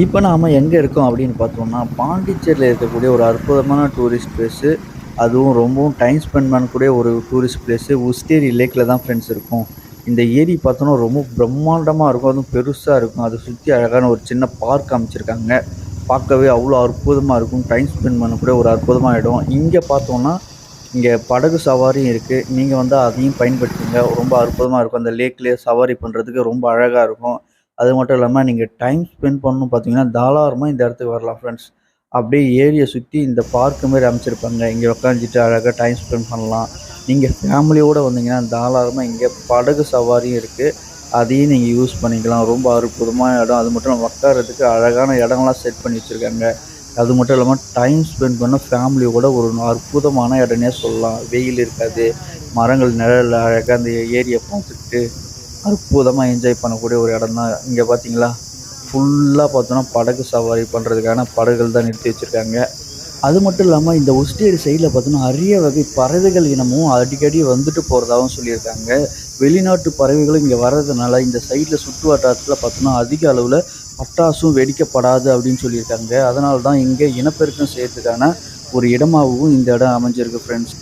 இப்போ நாம் எங்கே இருக்கோம் அப்படின்னு பார்த்தோம்னா பாண்டிச்சேரியில் இருக்கக்கூடிய ஒரு அற்புதமான டூரிஸ்ட் பிளேஸு அதுவும் ரொம்பவும் டைம் ஸ்பெண்ட் பண்ணக்கூடிய ஒரு டூரிஸ்ட் பிளேஸு உஸ்டேரி லேக்கில் தான் ஃப்ரெண்ட்ஸ் இருக்கும். இந்த ஏரி பார்த்தோன்னா ரொம்ப பிரம்மாண்டமாக இருக்கும். அதுவும் பெருசாக இருக்கும். அதை சுற்றி அழகான ஒரு சின்ன பார்க் அமைச்சிருக்காங்க பார்க்கவே அவ்வளோ அற்புதமாக இருக்கும். டைம் ஸ்பெண்ட் பண்ணக்கூடிய ஒரு அற்புதமான இடம். இங்கே பார்த்தோன்னா இங்கே படகு சவாரியும் இருக்குது நீங்கள் வந்து அதையும் பயன்படுத்துங்க. ரொம்ப அற்புதமாக இருக்கும். அந்த லேக்லேயே சவாரி பண்ணுறதுக்கு ரொம்ப அழகாக இருக்கும். அது மட்டும் இல்லாமல் நீங்கள் டைம் ஸ்பெண்ட் பண்ணணும் பார்த்தீங்கன்னா தாராளமாக இந்த இடத்துக்கு வரலாம் ஃப்ரெண்ட்ஸ் அப்படியே ஏரியை சுற்றி இந்த பார்க்கு மாதிரி அமைச்சிருப்பாங்க. இங்கே உட்காந்துட்டு அழகாக டைம் ஸ்பெண்ட் பண்ணலாம். நீங்கள் ஃபேமிலியோடு வந்தீங்கன்னா தாராளமாக இங்கே படகு சவாரியும் இருக்குது அதையும் நீங்கள் யூஸ் பண்ணிக்கலாம். ரொம்ப அற்புதமான இடம். அது மட்டும் இல்லாமல் உட்காரத்துக்கு அழகான இடங்கள்லாம் செட் பண்ணி வச்சுருக்காங்க. அது மட்டும் இல்லாமல் டைம் ஸ்பெண்ட் பண்ண ஃபேமிலியோட ஒரு அற்புதமான இடம்னே சொல்லலாம். வெயில் இருக்காது. மரங்கள் நிழல் அழகாக அந்த ஏரியை பார்த்துக்கிட்டு அற்புதமாக என்ஜாய் பண்ணக்கூடிய ஒரு இடம் தான் இங்கே பார்த்தீங்களா ஃபுல்லாக பார்த்தோன்னா படகு சவாரி பண்ணுறதுக்கான படகுகள் தான் நிறுத்தி வச்சுருக்காங்க. அது மட்டும் இல்லாமல் இந்த ஒஸ்டேரி சைடில் பார்த்தோன்னா அரிய வகை பறவைகள் இனமும் அடிக்கடி வந்துட்டு போகிறதாகவும் சொல்லியிருக்காங்க. வெளிநாட்டு பறவைகளும் இங்கே வர்றதுனால இந்த சைடில் சுற்று வட்டாரத்தில் பார்த்தோன்னா அதிக அளவில் பட்டாசும் வெடிக்கப்படாது அப்படின்னு சொல்லியிருக்காங்க. அதனால தான் இங்கே இனப்பெருக்கம் செய்யறதுக்கான ஒரு இடமாகவும் இந்த இடம் அமைஞ்சிருக்கு ஃப்ரெண்ட்ஸ்